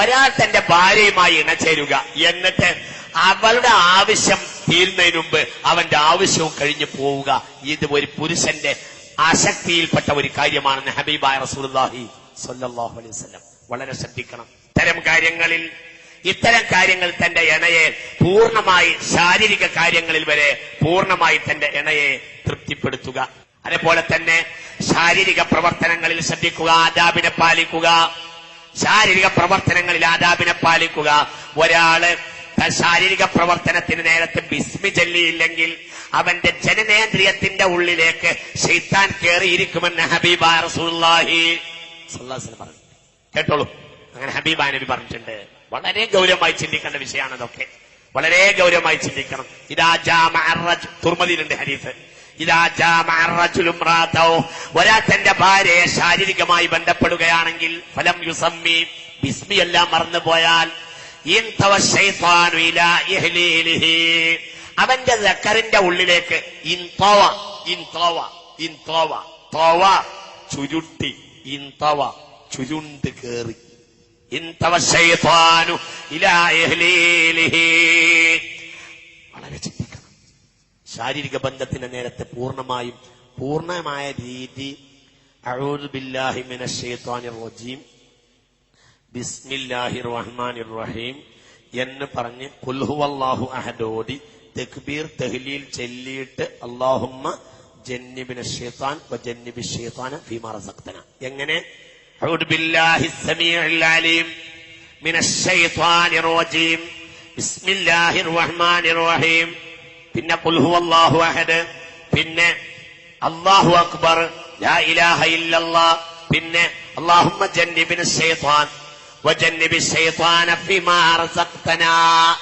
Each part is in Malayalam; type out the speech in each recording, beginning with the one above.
ഒരാൾ തന്റെ ഭാര്യയുമായി ഇണചേരുക. എന്നിട്ട് അവളുടെ ആവശ്യം തീരുന്നതിന് മുമ്പ് അവന്റെ ആവശ്യവും കഴിഞ്ഞു പോവുക. ഇത് ഒരു പുരുഷന്റെ അശക്തിയിൽപ്പെട്ട ഒരു കാര്യമാണെന്ന് ഹബീബായ റസൂലുള്ളാഹി സ്വല്ലല്ലാഹു അലൈഹി വസല്ലം വളരെ ശ്രദ്ധിക്കണം. ഇത്തരം കാര്യങ്ങളിൽ ഇത്തരം കാര്യങ്ങൾ തന്റെ ഇണയെ പൂർണമായി ശാരീരിക കാര്യങ്ങളിൽ വരെ പൂർണമായി തന്റെ ഇണയെ തൃപ്തിപ്പെടുത്തുക. അതേപോലെ തന്നെ ശാരീരിക പ്രവർത്തനങ്ങളിൽ ശ്രദ്ധിക്കുക ആദാബിനെ പാലിക്കുക. ശാരീരിക പ്രവർത്തനങ്ങളിൽ ആദാബിനെ പാലിക്കുക. ഒരാൾ ശാരീരിക പ്രവർത്തനത്തിന് നേരത്തെ ബിസ്മി ചൊല്ലിയില്ലെങ്കിൽ അവന്റെ ജനനേന്ദ്രിയത്തിന്റെ ഉള്ളിലേക്ക് ഷെയ്ത്താൻ കയറിയിരിക്കുമെന്ന് ഹബീബ റസൂല്ലാഹി പറഞ്ഞു. കേട്ടോളൂ. അങ്ങനെ ഹബീബ നബി പറഞ്ഞിട്ടുണ്ട്. വളരെ ഗൗരവമായി ചിന്തിക്കേണ്ട വിഷയമാണ് അതൊക്കെ വളരെ ഗൗരവമായി ചിന്തിക്കണം. ഇതാ തുർമതിയിലുണ്ട് ഹരീഫ് തന്റെ ഭാര്യയെ ശാരീരികമായി ബന്ധപ്പെടുകയാണെങ്കിൽ ഫലം യുസമ്മി ബിസ്മി എല്ലാം മറന്നുപോയാൽ. അവന്റെ ദക്കറിന്റെ ഉള്ളിലേക്ക് ഇൻതോവ ഇൻതോവ ഇൻതോവ തോവ ചുരുട്ടി ഇൻതവ ചുരുണ്ട് കേറി. ഇൻതവ ഇലാ ശാരീരിക ബന്ധത്തിന്റെ നേരത്തെ പൂർണമായും പൂർണമായ രീതി റജീം ബിസ്മില്ലാഹിർ റഹ്മാനിർ റഹീം എന്ന് പറഞ്ഞ് കുൽഹുവല്ലാഹു അഹദോദി തെക്ബീർ തെഹ്ലീൽ ചെല്ലിയിട്ട് അല്ലാഹുമ്മ ജന്നിബിന ഷേത്താൻ ജന്നിബി ഷൈത്താന ഫീമാ റസഖ്തന. എങ്ങനെ? ബിസ്മില്ലാഹിർ റഹ്മാനിർ റഹീം പിന്നെ കുൽഹു അല്ലാഹു അഹദ് പിന്നെ അല്ലാഹു അക്ബർ ലാ ഇലാഹ ഇല്ലല്ലാ. പിന്നെ അല്ലാഹുമ്മ ജന്നിബിന ശൈത്താൻ വജന്നിബി ശൈത്താന ഫിമാ റസഖ്തനാ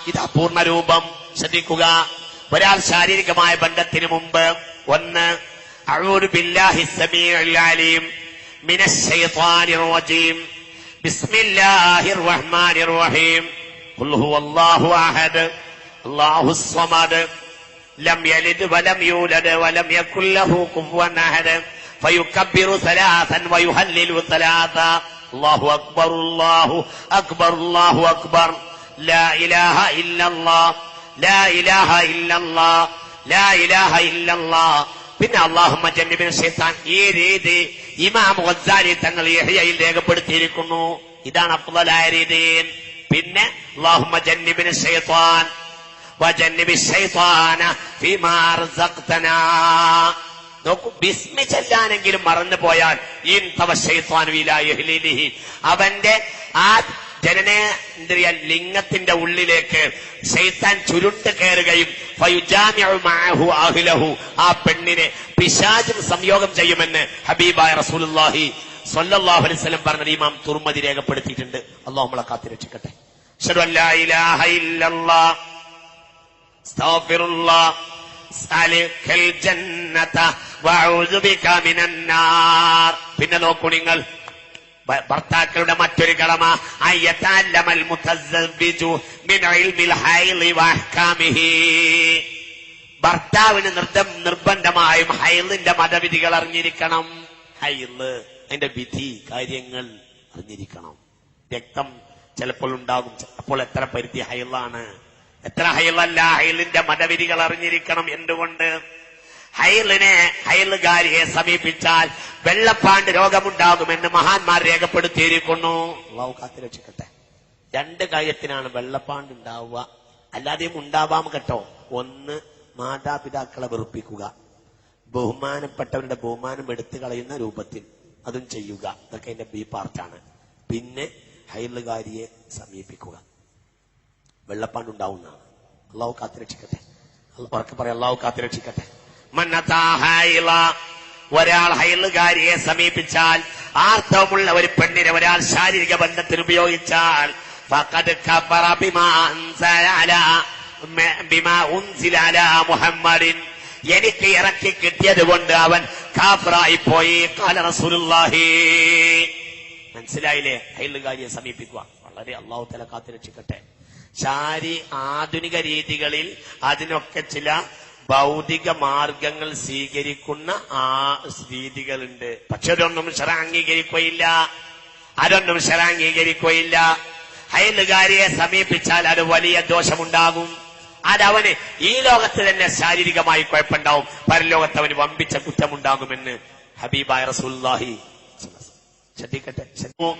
ഇതാ പൂർണ രൂപം ശ്രദ്ധിക്കുക. ഒരാൾ ശാരീരികമായ ബന്ധത്തിന് മുമ്പ് ഒന്ന് അഊദു ബില്ലാഹി സമീഉൽ അലീം മിനശ് റജീം. ബിസ്മില്ലാഹിർ റഹ്മാനിർ റഹീം. ഖുൽ ഹുവല്ലാഹു അഹദ്. അല്ലാഹുസ് സ്വമദ്. ലം യലിദ് വലം യൂലദ് വലം യകുല്ലഹു കുഫുവൻ അഹദ് ഫയുകബ്ബിറു സലാസൻ വയുഹല്ലിലു സലാത അല്ലാഹു അക്ബർ അല്ലാഹു അക്ബർ അല്ലാഹു അക്ബർ ലാ ഇലാഹ ഇല്ലല്ലാഹ് ലാ ഇലാഹ ഇല്ലല്ലാഹ് ലാ ഇലാഹ ഇല്ലല്ലാഹ് പിന്നെ അള്ളാഹുമ്മ ജമ്മിബിൻ ഷെയ്ത്താൻ ഈ രീതി ഇമാം ഗസാലി തങ്ങൾ യഹ്യയിൽ രേഖപ്പെടുത്തിയിരിക്കുന്നു. ഇതാണ് അഫ്ലായ രീതി. പിന്നെ അള്ളാഹുമ്മ ജന്നിബിൻ ഷെയ്ത്താൻ നോക്കൂ ബിസ്മി ചെല്ലാനെങ്കിലും മറന്നു പോയാൽ അവന്റെ ആ ജനനേന്ദ്രിയ ലിംഗത്തിന്റെ ഉള്ളിലേക്ക് ശൈത്താൻ ചുരുണ്ട് കയറുകയും ആ പെണ്ണിനെ പിശാചും സംയോഗം ചെയ്യുമെന്ന് ഹബീബായ റസൂലുള്ളാഹി സ്വല്ലല്ലാഹു അലൈഹി വസല്ലം പറഞ്ഞ ഇമാം തുർമതി രേഖപ്പെടുത്തിയിട്ടുണ്ട്. അള്ളാഹു നമ്മളെ കാത്തിരക്ഷിക്കട്ടെ. അഷ്ഹദു പിന്നെ നോക്കൂ നിങ്ങൾ. ഭർത്താക്കളുടെ മറ്റൊരു കടമ ഭർത്താവിന് നിർദ്ദം നിർബന്ധമായും ഹൈലിന്റെ മതവിധികൾ അറിഞ്ഞിരിക്കണം. ഹൈൽ അതിന്റെ വിധി കാര്യങ്ങൾ അറിഞ്ഞിരിക്കണം. രക്തം ചിലപ്പോൾ ഉണ്ടാകും. അപ്പോൾ എത്ര പരിധി ഹൈലാണ്? എത്ര ഹൈലല്ല ഹൈലിന്റെ മതവിധികൾ അറിഞ്ഞിരിക്കണം എന്തുകൊണ്ട്? ഹൈലിനെ ഹൈലുകാരിയെ സമീപിച്ചാൽ വെള്ളപ്പാണ്ട് രോഗമുണ്ടാകുമെന്ന് മഹാന്മാർ രേഖപ്പെടുത്തിയിരിക്കുന്നു. അള്ളാഹു കാത്തിരക്ഷിക്കട്ടെ. രണ്ട് കാര്യത്തിനാണ് വെള്ളപ്പാണ്ട് ഉണ്ടാവുക. അല്ലാതെയും ഉണ്ടാവാം കേട്ടോ. ഒന്ന് മാതാപിതാക്കളെ വെറുപ്പിക്കുക. ബഹുമാനപ്പെട്ടവരുടെ ബഹുമാനം എടുത്തു കളയുന്ന രൂപത്തിൽ അതും ചെയ്യുക. ഇതൊക്കെ എന്റെ ബി പാർട്ടാണ് പിന്നെ ഹൈലുകാരിയെ സമീപിക്കുക. വെള്ളപ്പാണ്ടുണ്ടാവുന്നതാണ് അള്ളാഹു കാത്തിരക്ഷിക്കട്ടെ. ഉറക്കെ പറയാം അള്ളാഹു കാത്തിരക്ഷിക്കട്ടെ. ഒരാൾ ഹൈലുകാരിയെ സമീപിച്ചാൽ ആർത്തവമുള്ള ഒരു പെണ്ണിനെ ഒരാൾ ശാരീരിക ബന്ധത്തിൽ ഉപയോഗിച്ചാൽ എനിക്ക് ഇറക്കി കിട്ടിയത് കൊണ്ട് അവൻ കാഫറായി പോയി. റസൂലുള്ളാഹി. മനസ്സിലായില്ലേ? ഹൈലുകാരിയെ സമീപിക്കുക. വളരെ അള്ളാഹു തല കാത്തിരക്ഷിക്കട്ടെ. ശാരി ആധുനിക രീതികളിൽ അതിനൊക്കെ ചില ഭൗതിക മാർഗങ്ങൾ സ്വീകരിക്കുന്ന ആ രീതികളുണ്ട്. പക്ഷെ അതൊന്നും ശര അംഗീകരിക്കുകയില്ല. അതൊന്നും ശര അംഗീകരിക്കുകയില്ല. സമീപിച്ചാൽ അത് വലിയ ദോഷമുണ്ടാകും. അതവന് ഈ ലോകത്ത് തന്നെ ശാരീരികമായി കുഴപ്പമുണ്ടാവും. പരലോകത്ത് അവന് വമ്പിച്ച കുറ്റമുണ്ടാകുമെന്ന് ഹബീബായ റസൂല്ലാഹി ശ്രദ്ധിക്കട്ടെ. ശ്രദ്ധ-